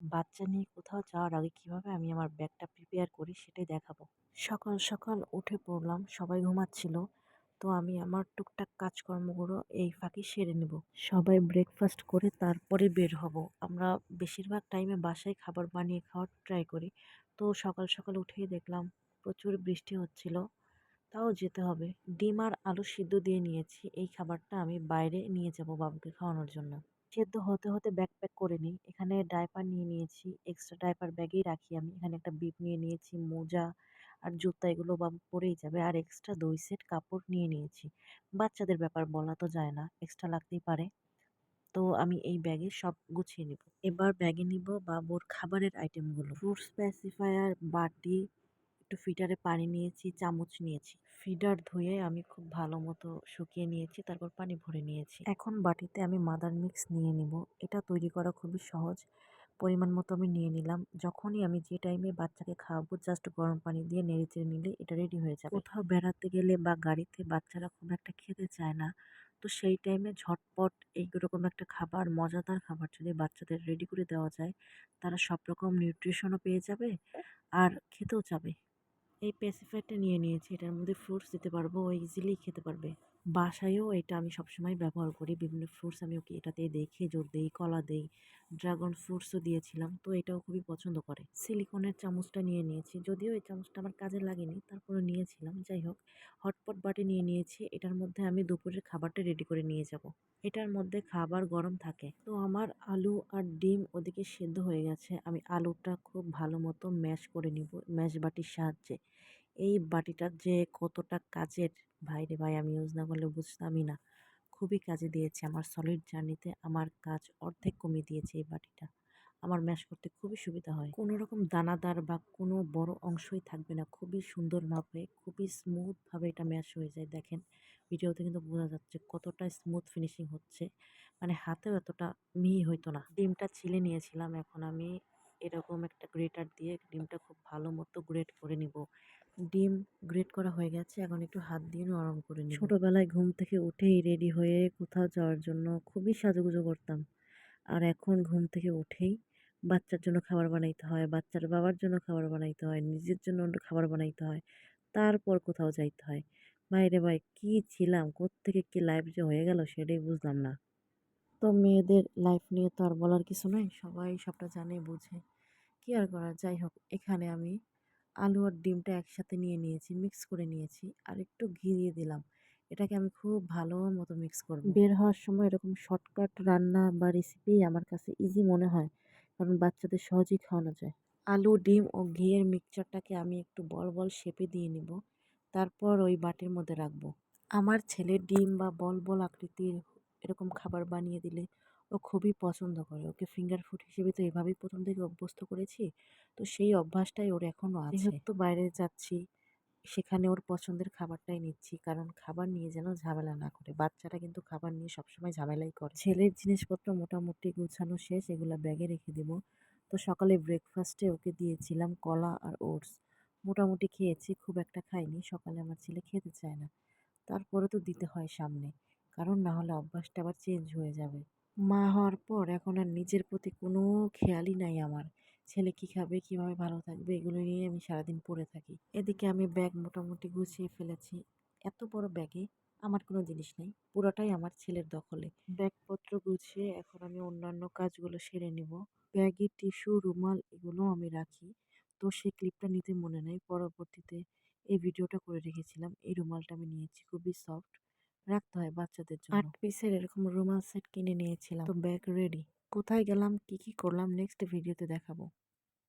বাচ্চা নিয়ে কোথাও যাওয়ার আগে কীভাবে আমি আমার ব্যাগটা প্রিপেয়ার করি সেটাই দেখাবো। সকাল সকাল উঠে পড়লাম, সবাই ঘুমাচ্ছিল। তো আমি আমার টুকটাক কাজকর্মগুলো এই ফাঁকে সেরে নেব। সবাই ব্রেকফাস্ট করে তারপরে বের হব। আমরা বেশিরভাগ টাইমে বাসায় খাবার বানিয়ে খাওয়ার ট্রাই করি। তো সকাল সকাল উঠেই দেখলাম প্রচুর বৃষ্টি হচ্ছিল। তাও যেতে হবে। ডিম আর আলু সিদ্ধ দিয়ে নিয়েছি। এই খাবারটা আমি বাইরে নিয়ে যাব বাবুকে খাওয়ানোর জন্য। সেদ্ধ হতে হতে ব্যাগ প্যাক করে নিই। এখানে ডাইপার নিয়ে নিয়েছি এক্সট্রা ডাইপার ব্যাগেই রাখি আমি। এখানে একটা বিপ নিয়ে নিয়েছি, মোজা আর জুতা, এগুলো বাবু পরেই যাবে। আর এক্সট্রা দুই সেট কাপড় নিয়ে নিয়েছি। বাচ্চাদের ব্যাপার বলা তো যায় না এক্সট্রা লাগতেই পারে। তো আমি এই ব্যাগে সব গুছিয়ে নিব। এবার ব্যাগে নিব বাবুর খাবারের আইটেমগুলো ফ্রুটস স্পেসিফায়ার বাটি একটু ফিডারে পানি নিয়েছি, চামচ নিয়েছি। ফিডার ধুয়ে আমি খুব ভালো মতো শুকিয়ে নিয়েছি, তারপর পানি ভরে নিয়েছি। এখন বাটিতে আমি মাদার মিক্স নিয়ে নিব। এটা তৈরি করা খুবই সহজ। পরিমাণ মতো আমি নিয়ে নিলাম। যখনই আমি যে টাইমে বাচ্চাকে খাওয়াবো জাস্ট গরম পানি দিয়ে নেড়ে চেড়ে নিলে এটা রেডি হয়ে যাবে। কোথাও বেড়াতে গেলে বা গাড়িতে বাচ্চারা খুব একটা খেতে চায় না, তো সেই টাইমে ঝটপট এইরকম একটা খাবার, মজাদার খাবার যদি বাচ্চাদের রেডি করে দেওয়া যায়, তারা সব রকম নিউট্রিশনও পেয়ে যাবে আর খেতেও যাবে এই প্যাসিফাইডটা নিয়ে নিয়েছি। এটার মধ্যে ফ্রুটস দিতে পারব, ও ইজিলি খেতে পারবে। বাসায়ও এটা আমি সবসময় ব্যবহার করি। বিভিন্ন ফ্রুটস আমি ওকে এটাতে দিই, খেজুর দিই, কলা দিই। ড্রাগন ফ্রুটসও দিয়েছিলাম। তো এটাও খুবই পছন্দ করে। সিলিকনের চামচটা নিয়ে নিয়েছি। যদিও এই চামচটা আমার কাজে লাগেনি তারপরে নিয়েছিলাম। যাই হোক, হটপট বাটি নিয়ে নিয়েছি। এটার মধ্যে আমি দুপুরের খাবারটা রেডি করে নিয়ে যাব। এটার মধ্যে খাবার গরম থাকে। তো আমার আলু আর ডিম ওদিকে সেদ্ধ হয়ে গেছে। আমি আলুটা খুব ভালো মতো ম্যাশ করে নিব ম্যাশ বাটির সাহায্যে। এই বাটিটার যে কতটা কাজের? ভাইরে ভাই, আমি ইউজ না করলে বুঝতামই না। খুবই কাজে দিয়েছে আমার সলিড জার্নিতে আমার কাজ অর্ধেক কমিয়ে দিয়েছে এই বাটিটা। আমার ম্যাশ করতে খুবই সুবিধা হয়। কোনো রকম দানাদার বা কোনো বড় অংশই থাকবে না। খুবই সুন্দরভাবে খুবই স্মুথভাবে এটা ম্যাশ হয়ে যায়। দেখেন, ভিডিওতে কিন্তু বোঝা যাচ্ছে কতটা স্মুথ ফিনিশিং হচ্ছে। মানে হাতেও এতটা মিহি হইতো না। ডিমটা ছিলে নিয়েছিলাম, এখন আমি এরকম একটা গ্রেটার দিয়ে ডিমটা খুব ভালো মতো গ্রেট করে নিব। ডিম করা হয়ে গেছে, এখন একটু হাত দিয়ে নরম করে নিই ছোটোবেলায় ঘুম থেকে উঠেই রেডি হয়ে কোথাও যাওয়ার জন্য খুবই সাজুগুজু করতাম। আর এখন ঘুম থেকে উঠেই বাচ্চার জন্য খাবার বানাইতে হয়, বাচ্চার বাবার জন্য খাবার বানাইতে হয়, নিজের জন্য খাবার বানাইতে হয়, তারপর কোথাও যাইতে হয়। বাইরে ভাই, কী ছিলাম, কোত্থেকে কী লাইফ যে হয়ে গেল সেটাই বুঝলাম না। তো মেয়েদের লাইফ নিয়ে তো আর বলার কিছু নয় সবাই সবটা জানে, বুঝে। কী আর করার যাই হোক, এখানে আমি আলু আর ডিমটা একসাথে নিয়ে নিয়েছি মিক্স করে নিয়েছি আর একটু ঘি দিয়ে দিলাম। এটাকে আমি খুব ভালো মতো মিক্স করব। বের হওয়ার সময় এরকম শর্টকাট রান্না বা রেসিপি আমার কাছে ইজি মনে হয় কারণ বাচ্চাদের সহজেই খাওয়ানো যায়। আলু ডিম ও ঘিয়ের মিক্সচারটাকে আমি একটু বল বল শেপে দিয়ে নিব তারপর ওই বাটির মধ্যে রাখব। আমার ছেলে ডিম বা বল বল আকৃতির এরকম খাবার বানিয়ে দিলে ও খুবই পছন্দ করে। ওকে ফিঙ্গার ফুড হিসেবে তো এভাবেই প্রথম থেকে অভ্যস্ত করেছি। তো সেই অভ্যাসটাই ওর এখনও আছে। যেহেতু বাইরে যাচ্ছি, সেখানে ওর পছন্দের খাবারটাই নিচ্ছি। কারণ খাবার নিয়ে যেন ঝামেলা না করে। বাচ্চারা কিন্তু খাবার নিয়ে সবসময় ঝামেলাই করে। ছেলের জিনিসপত্র মোটামুটি গুছানো শেষ, এগুলো ব্যাগে রেখে দেবো। তো সকালে ব্রেকফাস্টে ওকে দিয়েছিলাম কলা আর ওটস। মোটামুটি খেয়েছি, খুব একটা খাইনি। সকালে আমার ছেলে খেতে চায় না। তারপরে তো দিতে হয় সামনে। কারণ না হলে অভ্যাসটা আবার চেঞ্জ হয়ে যাবে। মা হওয়ার পর এখন আর নিজের প্রতি কোনো খেয়ালই নাই আমার। ছেলে কী খাবে, কীভাবে ভালো থাকবে, এগুলো নিয়ে আমি সারাদিন পড়ে থাকি। এদিকে আমি ব্যাগ মোটামুটি গুছিয়ে ফেলেছি। এত বড় ব্যাগে আমার কোনো জিনিস নেই। পুরোটাই আমার ছেলের দখলে। ব্যাগপত্র গুছিয়ে এখন আমি অন্যান্য কাজগুলো সেরে নিব। ব্যাগে টিস্যু, রুমাল এগুলো আমি রাখি। তো সেই ক্লিপটা নিতে মনে নেই। পরবর্তীতে এই ভিডিওটা করে রেখেছিলাম। এই রুমালটা আমি নিয়েছি। খুবই সফট। রাখতে হয় বাচ্চাদের জন্য। আট পিসের এরকম রুমাল সেট কিনে নিয়েছিলাম। তো ব্যাগ রেডি। কোথায় গেলাম, কি কি করলাম নেক্সট ভিডিওতে দেখাবো।